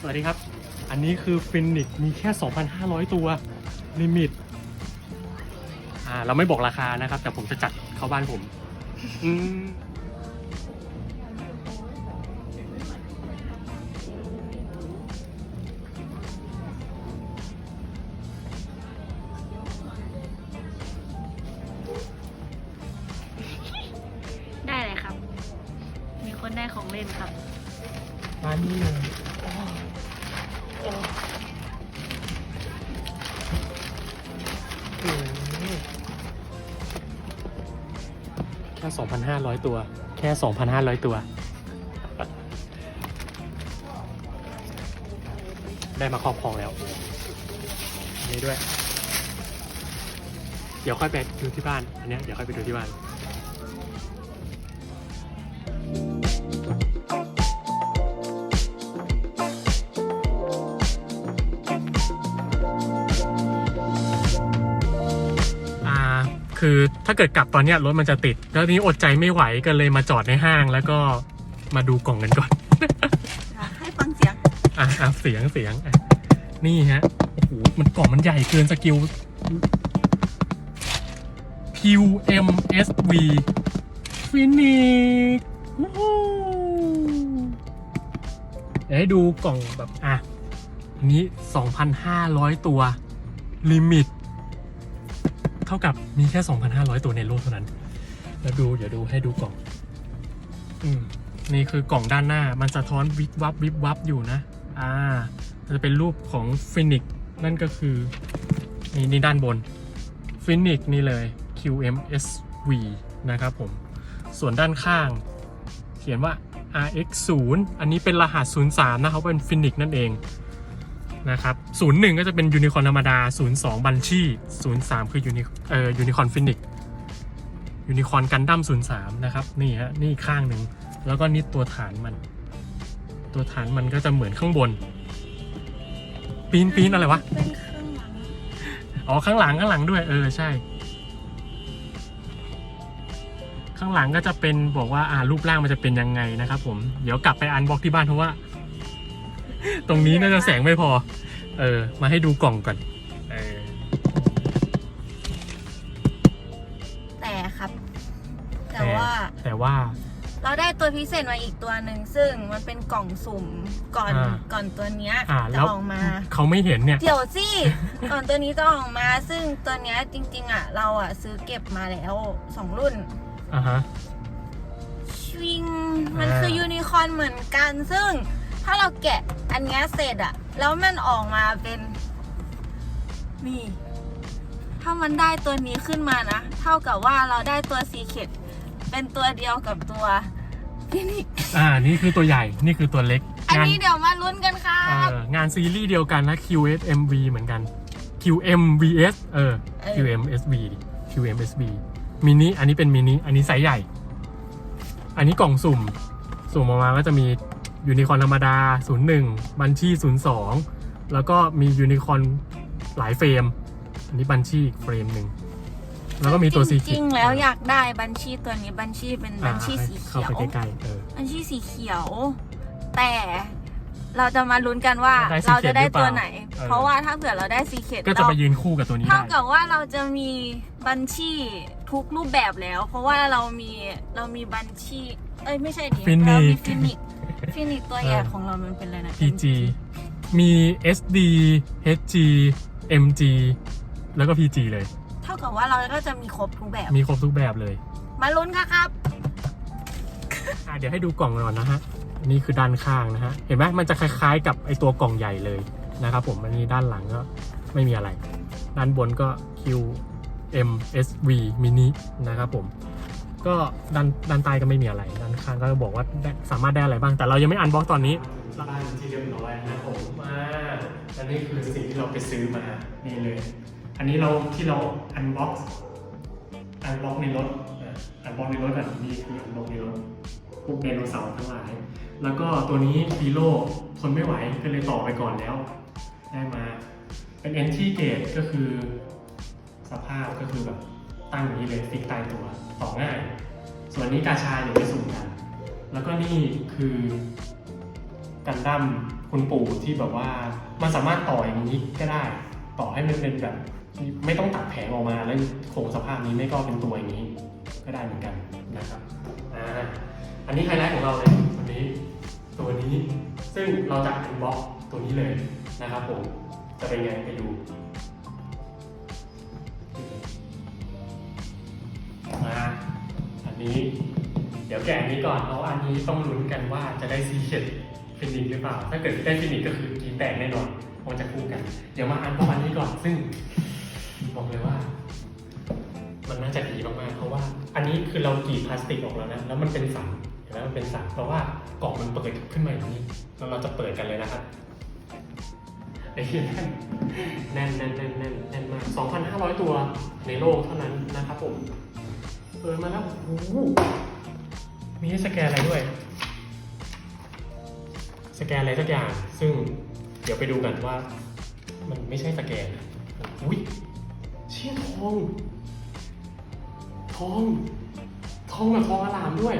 สวัสดีครับ อันนี้คือฟินิกมีแค่ 2,500 ตัวลิมิต อ่า เราไม่บอกราคานะครับ แต่ผมจะจัดเข้าบ้านผม อืมได้เลยครับ มีคนได้ของเล่นครับมานี่เลย โอ้โหแค่ 2,500 ตัว แค่ 2,500 ตัว ได้มาครอบครองแล้วอันนี้ด้วย เดี๋ยวค่อยไปดูที่บ้าน อันเนี้ยเดี๋ยวค่อยไปดูที่บ้าน คือถ้าเกิดกลับตอนเนี้ยรถมันจะติดแล้วทีนี้อดใจไม่ไหวก็เลยมาจอดในห้างแล้วก็มาดูกล่องกันก่อนให้ฟังเสียงอะอะเสียงเสียงอะนี่ฮะโอ้โหมันกล่องมันใหญ่เกินสกิล QMSV Phoenix วู้ฮู้เดี๋ยวให้ดูกล่องแบบอะอันนี้ 2,500 ตัว ลิมิต เท่ากับมีแค่ 2,500 ตัวในโลกเท่านั้น แล้วดูเดี๋ยวดูให้ดูกล่อง อืมนี่คือกล่องด้านหน้า มันสะท้อนวิบวับวิบวับอยู่นะ อ่า จะเป็นรูปของฟินิกนั่นก็คือ นี่นี่ด้านบนฟินิกนี่เลย QMSV นะครับผม ส่วนด้านข้าง เขียนว่า RX0 อันนี้เป็นรหัส 03 นะเขาเป็นฟินิกนั่นเอง นะครับ01 ก็จะเป็นยูนิคอร์นธรรมดา 02 บัญชี03 คือยูนิเอ่อยูนิคอร์นฟินิกยูนิคอร์นกันดั้ม03 นะครับ นี่ฮะ นี่ข้างหนึ่ง แล้วก็นี่ตัวฐานมัน ตัวฐานมันก็จะเหมือนข้างบน ปีนปีนอะไรวะ เป็นเครื่องหลัง อ๋อ ข้างหลังข้างหลังด้วย เออ ใช่ ข้างหลังก็จะเป็นบอกว่า อ่ารูปร่างมันจะเป็นยังไงนะครับผม เดี๋ยวกลับไปอันบ็อกที่บ้านเพราะว่า ตรงนี้น่าจะแสงไม่พอ เออ มาให้ดูกล่องก่อน เออ แต่ครับ แต่ว่าแต่ว่า เราได้ตัวพิเศษมาอีกตัวหนึ่งซึ่งมันเป็นกล่องสุ่มก่อนอ่าก่อนตัวเนี้ยอ่าจะแล้ว ออกมา เขาไม่เห็นเนี่ย เดี๋ยวสิ ก่อนตัวนี้จะออกมา ซึ่งตัวเนี้ยจริง ๆ อะ เราอะซื้อเก็บมาแล้วสองรุ่น อ่าฮะชิง มันอ่า คือยูนิคอร์นเหมือนกัน ซึ่งถ้าเราแกะ อันเนี้ยเสร็จอะแล้วมันออกมาเป็นนี่ ถ้ามันได้ตัวนี้ขึ้นมานะ เท่ากับว่าเราได้ตัวซีเคดเป็นตัวเดียวกับตัวฟินิกอ่า นี่คือตัวใหญ่ นี่คือตัวเล็กอันงานนี้เดี๋ยวมาลุ้นกันครัเอบองานซีรีส์เดียวกันนะ QSMV เหมือนกัน QMVS เออ เออ QMSV ดิ QMSV มินิ อันนี้เป็นมินิ อันนี้ไซส์ใหญ่ อันนี้กล่องสุ่ม สุ่มออกมาก็จะมี ยูนิคอร์นธรรมดา 01 บัญชี02 แล้วก็มียูนิคอร์นหลายเฟรม อันนี้บัญชีอีกเฟรมหนึ่ง แล้วก็มีตัวซีจริงๆแล้วอยากได้บัญชีตัวนี้บัญชีเป็นบัญชีสีเข้าเขียวไปใกล้ๆเออ บัญชีสีเขียว แต่เราจะมาลุ้นกันว่าได้เราจะได้ Secret หรือเปล่าตัวไหนเออเพราะว่าถ้าเกิดเราได้ซีเคดก็จะไปยืนคู่กับตัวนี้เท่าได้ กับว่าเราจะมีบัญชีทุกรูปแบบแล้ว เพราะว่าเรามีเรามีบัญชี เอ้ยไม่ใช่ดิ Phoenix เรามีฟินิก ฟินิกตัวใหญ่เออของเรามันเป็นอะไรนะ PG มี SD HG MG แล้วก็ PG เลย เท่ากับว่าเราก็จะมีครบทุกแบบ มีครบทุกแบบเลย มาลุ้นค่ะครับอะเดี๋ยวให้ดูกล่องก่อนนะฮะ นี่คือด้านข้างนะฮะ เห็นไหมมันจะคล้ายๆกับไอตัวกล่องใหญ่เลยนะครับผมอันนี้ด้านหลังก็ไม่มีอะไร ด้านบนก็ Q M S V mini นะครับผม ก็ด้านด้านใต้ก็ไม่มีอะไรด้านข้างก็บอกว่าได้สามารถได้อะไรบ้าง แต่เรายังไม่อันบล็อกตอนนี้ได้ที่เรียบร้อยนะครับผมมาอันนี้คือสิ่งที่เราไปซื้อมา นี่เลย อันนี้เราที่เราอันบ็อกอันบ็อกในรถอะอันบ็อกในรถก่อนนี่คืออันบ็อกในรถพวกไดโนเสาร์ทั้งหลาย แล้วก็ตัวนี้ฟีโลทนไม่ไหวก็เลยต่อไปก่อนแล้ว ได้มา เป็น n อนเกตก็คือสภาพก็คือแบบ ตั้งอย่างนี้เลยฟิกตายตัวต่อง่าย ส่วนนี้กาชาอยู่ไม่สุ่มกัน แล้วก็นี่คือกันดั้มคุณปู่ที่แบบว่ามันสามารถต่ออย่างนี้ก็ได้ ต่อให้มันเป็นแบบไม่ต้องตัดแผงออกมาแล้วโคงสภาพนี้ไม่ก็เป็นตัวอย่างนี้ ก็ได้เหมือนกันนะครับอ่าอันนี้ไฮไลท์ของเราเลยวันนี้ตัวนี้ซึ่งเราจะอันบ็อกตัวนี้เลยนะครับผมจะเป็นไงไปดู นี้ เดี๋ยวแกะอันนี้ก่อนเพราะอันนี้ต้องลุ้นกันว่าจะได้ซีเค็ดฟินิกหรือเปล่า ถ้าเกิดได้ฟินิกก็คือกีแตกแน่นอนคงจะคู่กัน เดี๋ยวมาอันบ็อกอันนี้ก่อนซึ่งบอกเลยว่า มันน่าจะดีมากๆเพราะว่า อันนี้คือเรากรีดพลาสติกออกแล้วนะแล้วมันเป็นสันเห็นไหมมันเป็นสันเพราะว่ากล่องมันเปิดขึ้นมาอย่างนี้แล้วเราจะเปิดกันเลยนะครับไอ้เหี้ยแน่นแน่นแน่นแน่นแน่นมาก2,500 ตัวในโลกเท่านั้นนะครับผม เปิดมาแล้วโอ้โหมีให้สแกนอะไรด้วย สแกนอะไรสักอย่าง ซึ่งเดี๋ยวไปดูกันว่า มันไม่ใช่สแกนอุ้ยเชี่ยทอง ทอง ทองกับทองอลามด้วย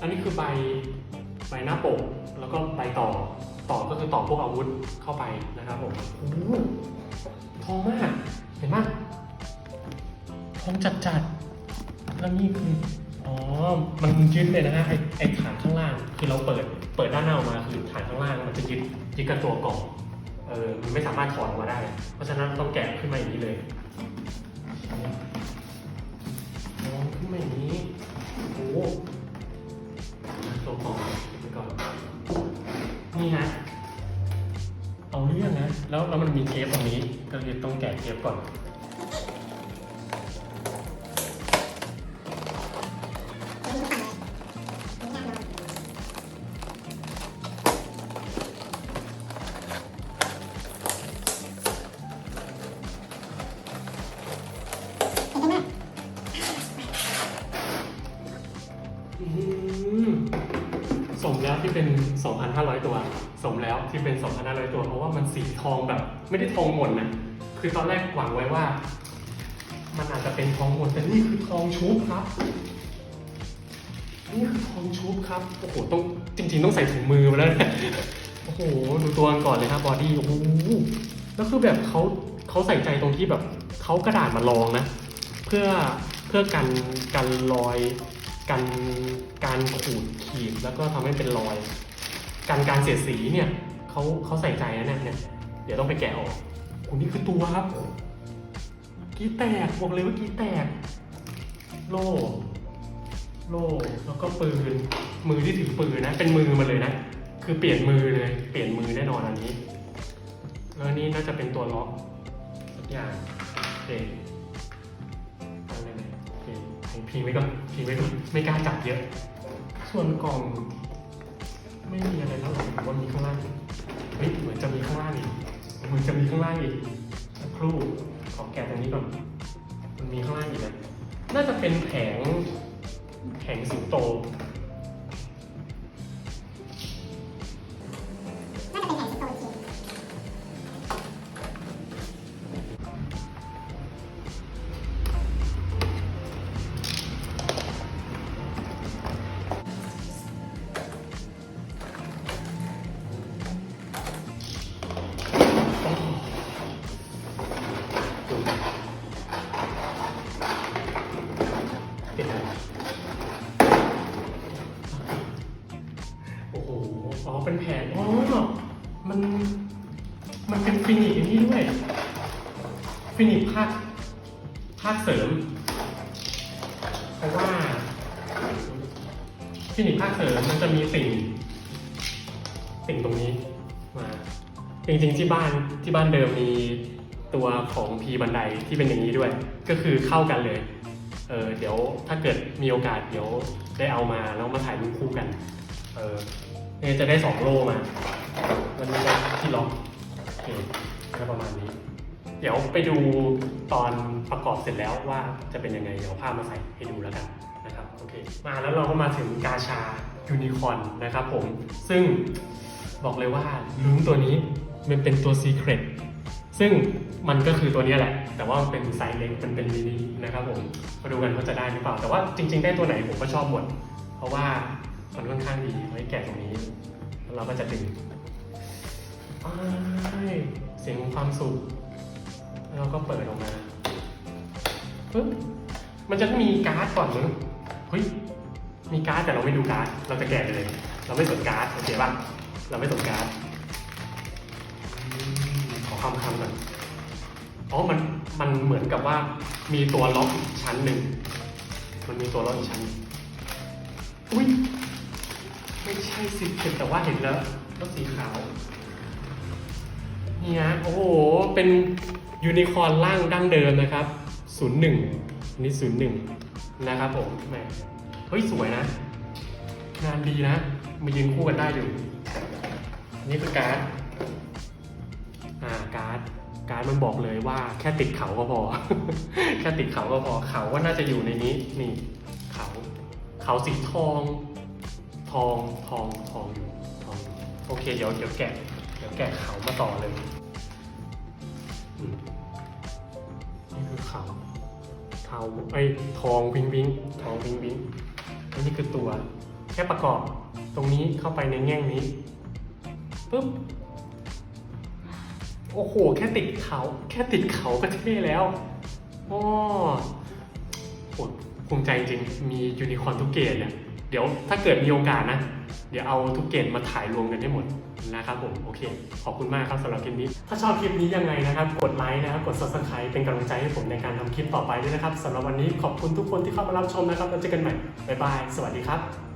อันนี้คือใบใบหน้าปก แล้วก็ใบต่อ ต่อก็คือต่อพวกอาวุธเข้าไปนะครับผมโอ้โหทองมาก เห็นไหม งจัดจัดๆแล้วนี่คืออ๋อ มันยึดเลยนะฮะไอไอฐานข้างล่างคือเราเปิด เปิดด้านหน้าออกมาคือฐานข้างล่างมันจะยึดยึดกับตัวกล่องเออมันไม่สามารถถอดออกมาได้ เพราะฉะนั้นต้องแกะขึ้นมาอย่างนี้เลยมองขึ้นมาอย่างนี้โอ้โหตัวของไปก่อนนี่ฮะเอาเรื่องนะแล้วแล้วมันมีเทปตรงนี้ก็เลยต้องแกะเทปก่อน ที่เป็น 2,500 ตัว สมแล้วที่เป็น 2,500 ตัว เพราะว่ามันสีทองแบบ ไม่ได้ทองหมดนะคือตอนแรกหวังไว้ว่า มันอาจจะเป็นทองหมดแต่นี่คือทองชุบครับ นี่คือทองชุบครับโอ้โหต้องจริง ๆ ต้องใส่ถุงมือมาแล้วเนี่ยโอ้โหดูตัวก่อนเลยครับบอดี้โอ้โหแล้วคือแบบเขาเขาใส่ใจตรงที่แบบเขากระดาษมาลองนะ เพื่อเพื่อกันกันรอย กันการขูดขีดแล้วก็ทำให้เป็นรอยกันการเสียดสีเนี่ยเขาเขาใส่ใจนะเนี่ย เดี๋ยวต้องไปแกะออกคุณนี่คือตัวครับกีแตกบอกเลยว่ากีแตก โล่โล่แล้วก็ปืนมือที่ถือปืนนะ เป็นมือมาเลยนะ คือเปลี่ยนมือเลย เปลี่ยนมือแน่นอนอันนี้ แล้วนี่น่าจะเป็นตัวล็อกสักอย่างโอเค พีไว้ก่อนพิงไว้ก่อนไม่กล้าจับเยอะ ส่วนกล่อง ไม่มีอะไรแล้วหรอกผมว่ามีข้างล่างเฮ้ยเหมือนจะมีข้างล่างอีกเหมือนจะมีข้างล่างอีกสักครู่ขอแกะตรงนี้ก่อนมันมีข้างล่างอีกนะน่าจะเป็นแผงแผงสิงโต ฟินิกภาคเสริมมันจะมีสิ่ง สิ่งตรงนี้มา จริงๆที่บ้านที่บ้านเดิมมีตัวของพีบันไดที่เป็นอย่างนี้ด้วย ก็คือเข้ากันเลยเออเดี๋ยวถ้าเกิดมีโอกาสเดี๋ยวได้เอามาแล้วมาถ่ายรูปคู่กันเออเนี่ยจะได้สองโลมามันมีที่ล็อกโอเคก็ประมาณนี้ เดี๋ยวไปดูตอนประกอบเสร็จแล้วว่าจะเป็นยังไง เดี๋ยวภาพมาใส่ให้ดูแล้วกัน โอเค มาแล้วเราก็มาถึงกาชายูนิคอนนะครับผม ซึ่งบอกเลยว่าลุ้นตัวนี้มันเป็นตัวซีเครตซึ่งมันก็คือตัวนี้แหละ แต่ว่าเป็นไซส์เล็กมันเป็นมินินะครับผมมาดูกันว่าจะได้หรือเปล่า แต่ว่าจริง ๆ ได้ตัวไหนผมก็ชอบหมด เพราะว่ามันค่อนข้างดีไว้แกะตรงนี้ แล้วเราก็จะดึงเสียงของความสุข แล้วก็เปิดออกมาปึ๊บมันจะต้องมีการ์ดก่อนมึง เฮ้ยมีการ์ดแต่เราไม่ดูการ์ดเราจะแกะไปเลย เราไม่สนการ์ดโอเคป่ะเราไม่สนการ์ดขอคำคำๆก่อนอ๋อมันมันเหมือนกับว่ามีตัวล็อกอีกชั้นหนึ่งมันมีตัวล็อกอีกชั้นอุ้ยไม่ใช่สิเห็นแต่ว่าเห็นแล้วรถสีขาวนี่ฮะโอ้โห เป็นยูนิคอร์นร่างดั้งเดิมนะครับ 01อันนี้01 นะครับผมแหมเฮ้ยสวยนะ งานดีนะ มายืนคู่กันได้อยู่อันนี้คือการ์ด อ่าการ์ด การ์ดมันบอกเลยว่าแค่ติดเขาก็พอ แค่ติดเขาก็พอ เขาก็น่าจะอยู่ในนี้ นี่ เขา เขาสีทอง ทอง ทอง ทองอยู่ ทอง โอเค เดี๋ยว เดี๋ยวแกะ เดี๋ยวแกะเขามาต่อเลยอืมนี่คือเขา เทาไอ้ทองวิงวิงทองวิงวิงอันนี้คือตัว แค่ประกอบตรงนี้เข้าไปในแง่งนี้ปุ๊บโอ้โห แค่ติดเขา แค่ติดเขาก็เท่แล้วอ๋อโหภูมิใจจริง มียูนิคอร์นทุกเกรดเนี่ยเดี๋ยวถ้าเกิดมีโอกาสนะ เดี๋ยวเอาทุกเกรดมาถ่ายรวมกันให้หมด นะครับผมโอเค ขอบคุณมากครับสำหรับคลิปนี้ ถ้าชอบคลิปนี้ยังไงนะครับ กดไลค์นะครับ กด subscribe เป็นกำลังใจให้ผมในการทำคลิปต่อไปด้วยนะครับสำหรับวันนี้ขอบคุณทุกคนที่เข้ามารับชมนะครับแล้วเจอกันใหม่บ๊ายบาย สวัสดีครับ